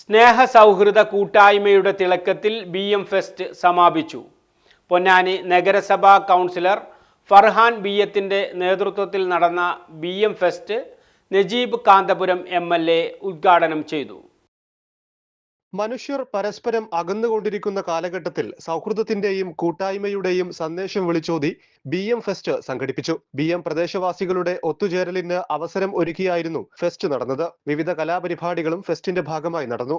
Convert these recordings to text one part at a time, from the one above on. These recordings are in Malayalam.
സ്നേഹ സൗഹൃദ കൂട്ടായ്മയുടെ തിളക്കത്തിൽ ബി എം ഫെസ്റ്റ് സമാപിച്ചു. പൊന്നാനി നഗരസഭാ കൗൺസിലർ ഫർഹാൻ ബി എത്തിന്റെ നേതൃത്വത്തിൽ നടന്ന B M fest Najeeb Kanthapuram M L A ഉദ്ഘാടനം ചെയ്തു. മനുഷ്യർ പരസ്പരം അകന്നുകൊണ്ടിരിക്കുന്ന കാലഘട്ടത്തിൽ സൗഹൃദത്തിന്റെയും കൂട്ടായ്മയുടെയും സന്ദേശം വിളിച്ചോതി ബി എം ഫെസ്റ്റ് സംഘടിപ്പിച്ചു. ബി എം പ്രദേശവാസികളുടെ ഒത്തുചേരലിന് അവസരം ഒരുക്കിയായിരുന്നു ഫെസ്റ്റ് നടന്നത്. വിവിധ കലാപരിപാടികളും ഫെസ്റ്റിന്റെ ഭാഗമായി നടന്നു.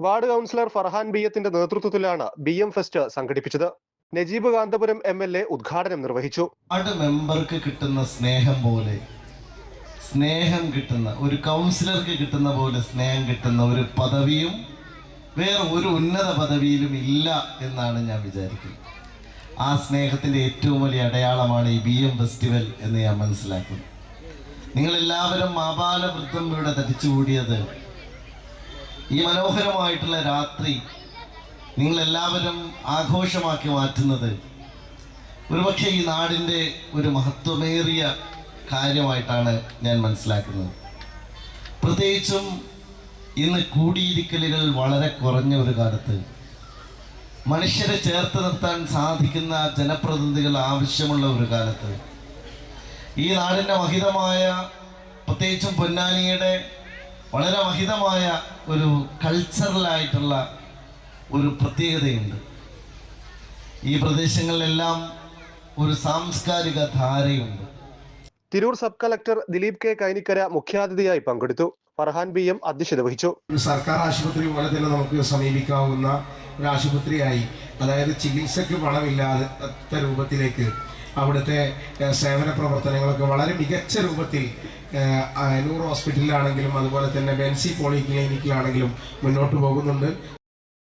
വാർഡ് കൗൺസിലർ ഫർഹാൻ ബിയത്തിന്റെ നേതൃത്വത്തിലാണ് ബി എം ഫെസ്റ്റ് സംഘടിപ്പിച്ചത്. Najeeb Kanthapuram M L A ഉദ്ഘാടനം നിർവഹിച്ചു. വാർഡ് മെമ്പർക്ക് കിട്ടുന്ന സ്നേഹം പോലെ സ്നേഹം കിട്ടുന്ന ഒരു കൗൺസിലർക്ക് കിട്ടുന്ന പോലെ സ്നേഹം കിട്ടുന്ന ഒരു പദവിയും വേറെ ഒരു ഉന്നത പദവിയിലും ഇല്ല എന്നാണ് ഞാൻ വിചാരിക്കുന്നത്. ആ സ്നേഹത്തിന്റെ ഏറ്റവും വലിയ അടയാളമാണ് ഈ ബി എം ഫെസ്റ്റിവൽ എന്ന് ഞാൻ മനസ്സിലാക്കുന്നു. നിങ്ങളെല്ലാവരും മാപാലവൃദ്ധം ഇവിടെ തടിച്ചുകൂടിയത് ഈ മനോഹരമായിട്ടുള്ള രാത്രി നിങ്ങളെല്ലാവരും ആഘോഷമാക്കി മാറ്റുന്നത് ഒരുപക്ഷെ ഈ നാടിന്റെ ഒരു മഹത്വമേറിയ കാര്യമായിട്ടാണ് ഞാൻ മനസ്സിലാക്കുന്നത്. പ്രത്യേകിച്ചും ഇന്ന് കൂടിയിരിക്കലുകൾ വളരെ കുറഞ്ഞ ഒരു കാലത്ത്. മനുഷ്യരെ ചേർത്ത് നിർത്താൻ സാധിക്കുന്ന ജനപ്രതിനിധികൾ ആവശ്യമുള്ള ഒരു കാലത്ത്. ഈ നാടിന്റെ മഹിതമായ പ്രത്യേകിച്ചും പൊന്നാനിയുടെ വളരെ മഹിതമായ ഒരു കൾച്ചറലായിട്ടുള്ള ഒരു പ്രത്യേകതയുണ്ട്. ഈ പ്രദേശങ്ങളിലെല്ലാം ഒരു സാംസ്കാരിക ധാരയുണ്ട്. Tirur sub collector Dileep K Kainikkara മുഖ്യാതിഥിയായി പങ്കെടുത്തു. ഫർഹാൻ ബി എം അധ്യക്ഷത വഹിച്ചു സർക്കാർ ആശുപത്രി പോലെ തന്നെ നമുക്ക് സമീപിക്കാവുന്ന ഒരു ആശുപത്രിയായി അതായത് ചികിത്സയ്ക്ക് പണമില്ലാത്ത രൂപത്തിലേക്ക് അവിടുത്തെ സേവന പ്രവർത്തനങ്ങളൊക്കെ വളരെ മികച്ച രൂപത്തിൽ നൂർ ഹോസ്പിറ്റലിലാണെങ്കിലും അതുപോലെ തന്നെ ബെൻസി പോളിക്ലിനിക്കിലാണെങ്കിലും മുന്നോട്ട് പോകുന്നുണ്ട്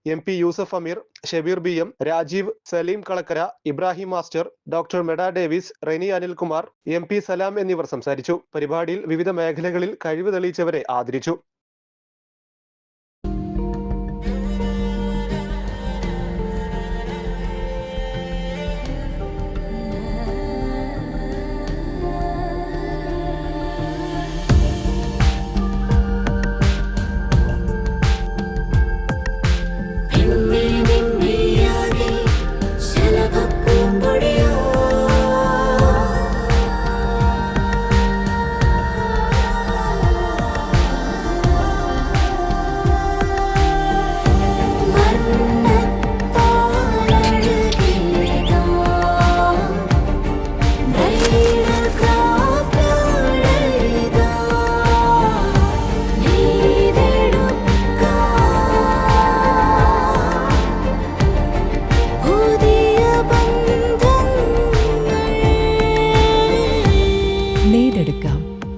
M P Yusuf Ameer Shabeer B M Rajeev Saleem Kalakkara Ibrahim master doctor മെഡ Davis Reni Anilkumar M P Salam എന്നിവർ സംസാരിച്ചു. പരിപാടിയിൽ വിവിധ മേഖലകളിൽ കഴിവ് തെളിയിച്ചവരെ ആദരിച്ചു.